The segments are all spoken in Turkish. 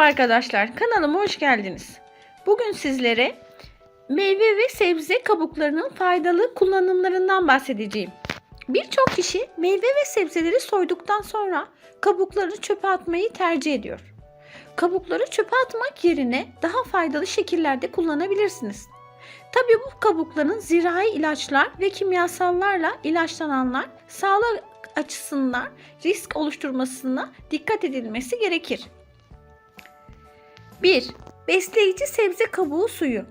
Merhaba arkadaşlar, kanalıma hoş geldiniz. Bugün sizlere meyve ve sebze kabuklarının faydalı kullanımlarından bahsedeceğim. Birçok kişi meyve ve sebzeleri soyduktan sonra kabuklarını çöpe atmayı tercih ediyor. Kabukları çöpe atmak yerine daha faydalı şekillerde kullanabilirsiniz. Tabii bu kabukların zirai ilaçlar ve kimyasallarla ilaçlananlar sağlık açısından risk oluşturmasına dikkat edilmesi gerekir. 1. Besleyici sebze kabuğu suyu.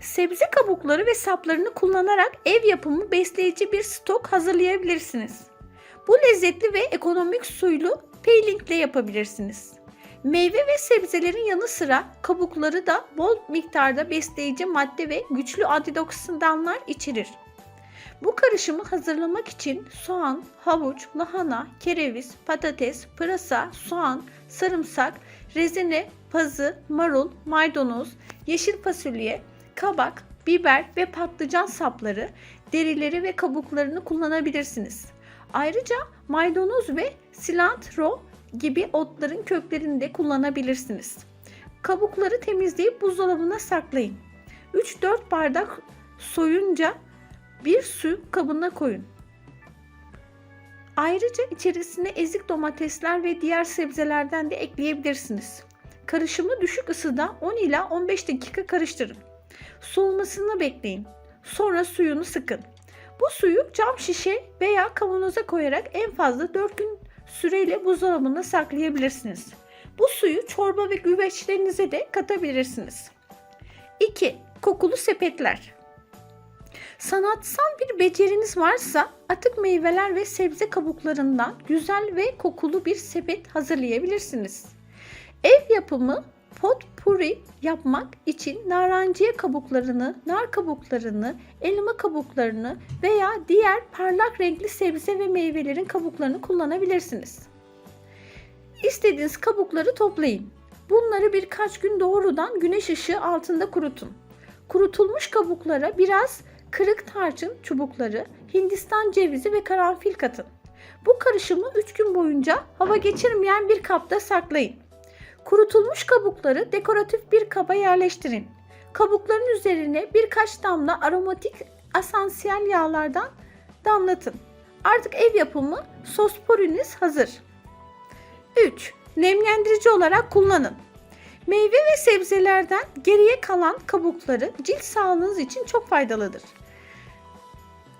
Sebze kabukları ve saplarını kullanarak ev yapımı besleyici bir stok hazırlayabilirsiniz. Bu lezzetli ve ekonomik suylu peelingle yapabilirsiniz. Meyve ve sebzelerin yanı sıra kabukları da bol miktarda besleyici madde ve güçlü antioksidanlar içerir. Bu karışımı hazırlamak için soğan, havuç, lahana, kereviz, patates, pırasa, soğan, sarımsak, rezene, pazı, marul, maydanoz, yeşil fasulye, kabak, biber ve patlıcan sapları, derileri ve kabuklarını kullanabilirsiniz. Ayrıca maydanoz ve cilantro gibi otların köklerini de kullanabilirsiniz. Kabukları temizleyip buzdolabına saklayın. 3-4 bardak soyunca bir su kabına koyun. Ayrıca içerisine ezik domatesler ve diğer sebzelerden de ekleyebilirsiniz. Karışımı düşük ısıda 10 ila 15 dakika karıştırın. Soğumasını bekleyin. Sonra suyunu sıkın. Bu suyu cam şişe veya kavanoza koyarak en fazla 4 gün süreyle buzdolabında saklayabilirsiniz. Bu suyu çorba ve güveçlerinize de katabilirsiniz. 2. Kokulu sepetler. Sanatsal bir beceriniz varsa atık meyveler ve sebze kabuklarından güzel ve kokulu bir sepet hazırlayabilirsiniz. Ev yapımı potpuri yapmak için narenciye kabuklarını, nar kabuklarını, elma kabuklarını veya diğer parlak renkli sebze ve meyvelerin kabuklarını kullanabilirsiniz. İstediğiniz kabukları toplayın. Bunları birkaç gün doğrudan güneş ışığı altında kurutun. Kurutulmuş kabuklara biraz kırık tarçın çubukları, Hindistan cevizi ve karanfil katın. Bu karışımı 3 gün boyunca hava geçirmeyen bir kapta saklayın. Kurutulmuş kabukları dekoratif bir kaba yerleştirin. Kabukların üzerine birkaç damla aromatik esansiyel yağlardan damlatın. Artık ev yapımı sosporiniz hazır. 3. Nemlendirici olarak kullanın. Meyve ve sebzelerden geriye kalan kabukları cilt sağlığınız için çok faydalıdır.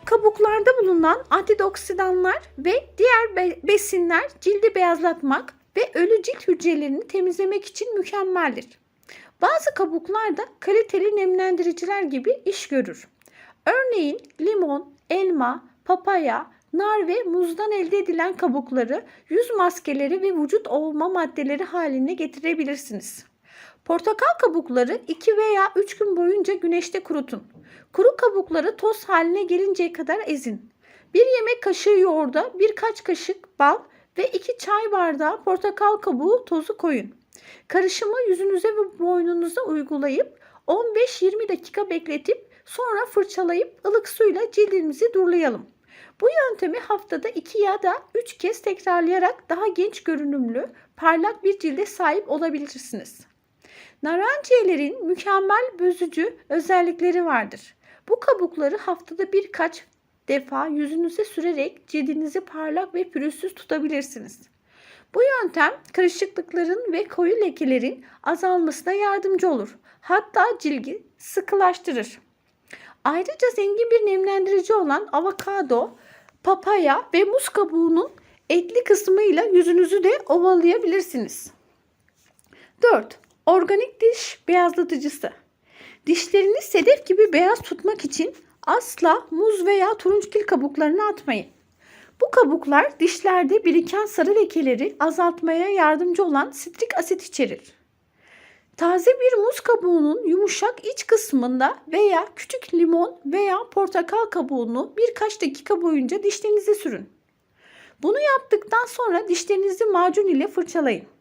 Kabuklarda bulunan antioksidanlar ve diğer be- besinler cildi beyazlatmak ve ölü cilt hücrelerini temizlemek için mükemmeldir. Bazı kabuklar da kaliteli nemlendiriciler gibi iş görür. Örneğin limon, elma, papaya, nar ve muzdan elde edilen kabukları yüz maskeleri ve vücut olma maddeleri haline getirebilirsiniz. Portakal kabukları 2 veya 3 gün boyunca güneşte kurutun. Kuru kabukları toz haline gelinceye kadar ezin. Bir yemek kaşığı yoğurda birkaç kaşık bal ve 2 çay bardağı portakal kabuğu tozu koyun. Karışımı yüzünüze ve boynunuza uygulayıp 15-20 dakika bekletip sonra fırçalayıp ılık suyla cildimizi durulayalım. Bu yöntemi haftada 2 ya da 3 kez tekrarlayarak daha genç görünümlü, parlak bir cilde sahip olabilirsiniz. Narenciyelerin mükemmel bözücü özellikleri vardır. Bu kabukları haftada birkaç defa yüzünüze sürerek cildinizi parlak ve pürüzsüz tutabilirsiniz. Bu yöntem kırışıklıkların ve koyu lekelerin azalmasına yardımcı olur. Hatta cildi sıkılaştırır. Ayrıca zengin bir nemlendirici olan avokado, papaya ve muz kabuğunun etli kısmıyla yüzünüzü de ovalayabilirsiniz. 4. Organik diş beyazlatıcısı. Dişlerini sedef gibi beyaz tutmak için asla muz veya turunçgil kabuklarını atmayın. Bu kabuklar dişlerde biriken sarı lekeleri azaltmaya yardımcı olan sitrik asit içerir. Taze bir muz kabuğunun yumuşak iç kısmında veya küçük limon veya portakal kabuğunu birkaç dakika boyunca dişlerinize sürün. Bunu yaptıktan sonra dişlerinizi macun ile fırçalayın.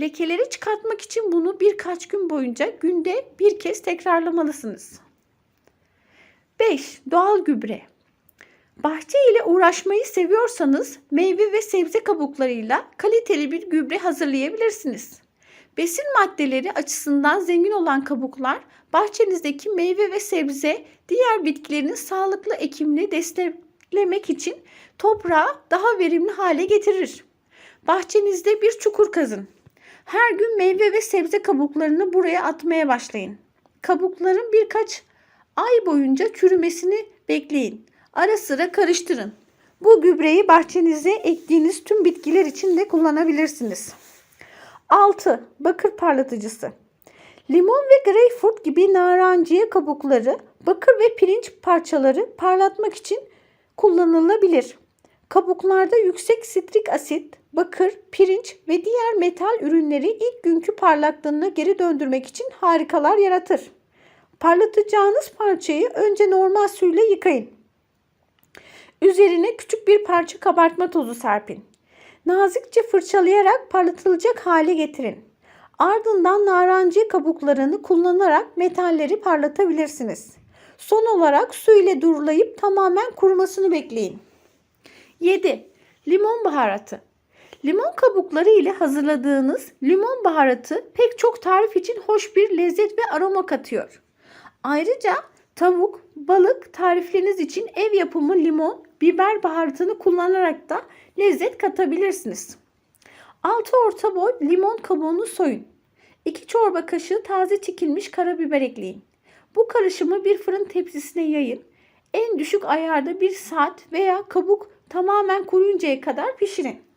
Lekeleri çıkartmak için bunu birkaç gün boyunca günde bir kez tekrarlamalısınız. 5. Doğal gübre. Bahçe ile uğraşmayı seviyorsanız meyve ve sebze kabuklarıyla kaliteli bir gübre hazırlayabilirsiniz. Besin maddeleri açısından zengin olan kabuklar bahçenizdeki meyve ve sebze, diğer bitkilerin sağlıklı ekimini desteklemek için toprağı daha verimli hale getirir. Bahçenizde bir çukur kazın. Her gün meyve ve sebze kabuklarını buraya atmaya başlayın. Kabukların birkaç ay boyunca çürümesini bekleyin. Ara sıra karıştırın. Bu gübreyi bahçenize ektiğiniz tüm bitkiler için de kullanabilirsiniz. 6. Bakır parlatıcısı. Limon ve greyfurt gibi narenciye kabukları, bakır ve pirinç parçaları parlatmak için kullanılabilir. Kabuklarda yüksek sitrik asit, bakır, pirinç ve diğer metal ürünleri ilk günkü parlaklığına geri döndürmek için harikalar yaratır. Parlatacağınız parçayı önce normal suyla yıkayın. Üzerine küçük bir parça kabartma tozu serpin. Nazikçe fırçalayarak parlatılacak hale getirin. Ardından narenciye kabuklarını kullanarak metalleri parlatabilirsiniz. Son olarak su ile durulayıp tamamen kurumasını bekleyin. 7. Limon baharatı. Limon kabukları ile hazırladığınız limon baharatı pek çok tarif için hoş bir lezzet ve aroma katıyor. Ayrıca tavuk, balık tarifleriniz için ev yapımı limon, biber baharatını kullanarak da lezzet katabilirsiniz. 6 orta boy limon kabuğunu soyun. 2 çorba kaşığı taze çekilmiş karabiber ekleyin. Bu karışımı bir fırın tepsisine yayın. En düşük ayarda 1 saat veya kabuk tamamen kuruyuncaya kadar pişirin.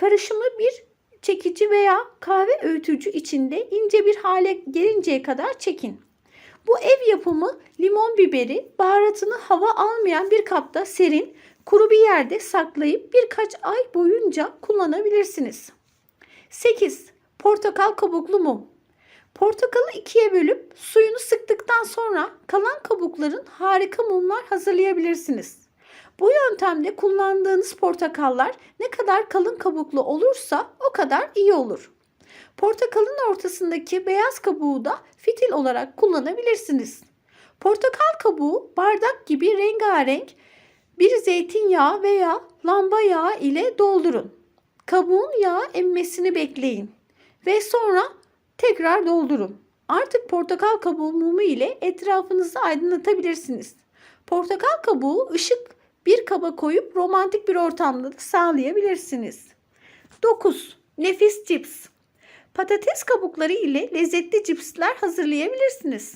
Karışımı bir çekici veya kahve öğütücü içinde ince bir hale gelinceye kadar çekin. Bu ev yapımı limon biberi baharatını hava almayan bir kapta serin, kuru bir yerde saklayıp birkaç ay boyunca kullanabilirsiniz. 8. Portakal kabuklu mum. Portakalı ikiye bölüp suyunu sıktıktan sonra kalan kabukların harika mumlar hazırlayabilirsiniz. Bu yöntemde kullandığınız portakallar ne kadar kalın kabuklu olursa o kadar iyi olur. Portakalın ortasındaki beyaz kabuğu da fitil olarak kullanabilirsiniz. Portakal kabuğu bardak gibi rengarenk bir zeytinyağı veya lamba yağı ile doldurun. Kabuğun yağ emmesini bekleyin ve sonra tekrar doldurun. Artık portakal kabuğu mumu ile etrafınızı aydınlatabilirsiniz. Portakal kabuğu ışık bir kaba koyup romantik bir ortamda da sağlayabilirsiniz. 9. Nefis cips. Patates kabukları ile lezzetli cipsler hazırlayabilirsiniz.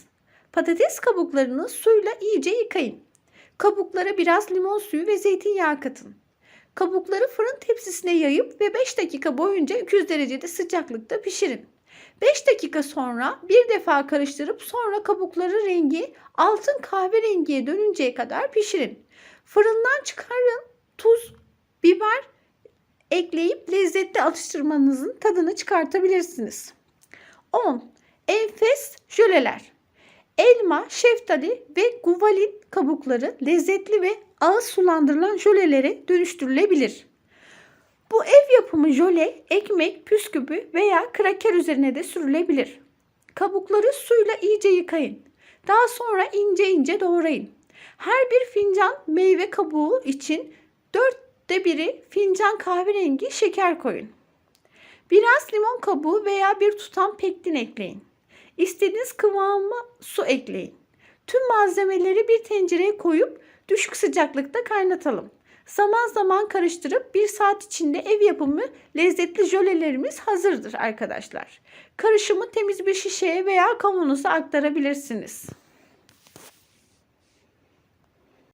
Patates kabuklarını suyla iyice yıkayın. Kabuklara biraz limon suyu ve zeytinyağı katın. Kabukları fırın tepsisine yayıp ve 5 dakika boyunca 200 derecede sıcaklıkta pişirin. 5 dakika sonra bir defa karıştırıp sonra kabukları rengi altın kahverengiye dönünceye kadar pişirin. Fırından çıkarın, tuz, biber ekleyip lezzetli atıştırmanızın tadını çıkartabilirsiniz. 10. Enfes jöleler. Elma, şeftali ve guvalin kabukları lezzetli ve ağız sulandırılan jölelere dönüştürülebilir. Bu ev yapımı jöle ekmek, püskübü veya kraker üzerine de sürülebilir. Kabukları suyla iyice yıkayın. Daha sonra ince ince doğrayın. Her bir fincan meyve kabuğu için 4'te biri fincan kahverengi şeker koyun. Biraz limon kabuğu veya bir tutam pektin ekleyin. İstediğiniz kıvamı su ekleyin. Tüm malzemeleri bir tencereye koyup düşük sıcaklıkta kaynatalım. Zaman zaman karıştırıp bir saat içinde ev yapımı lezzetli jölelerimiz hazırdır arkadaşlar. Karışımı temiz bir şişeye veya kavanoza aktarabilirsiniz.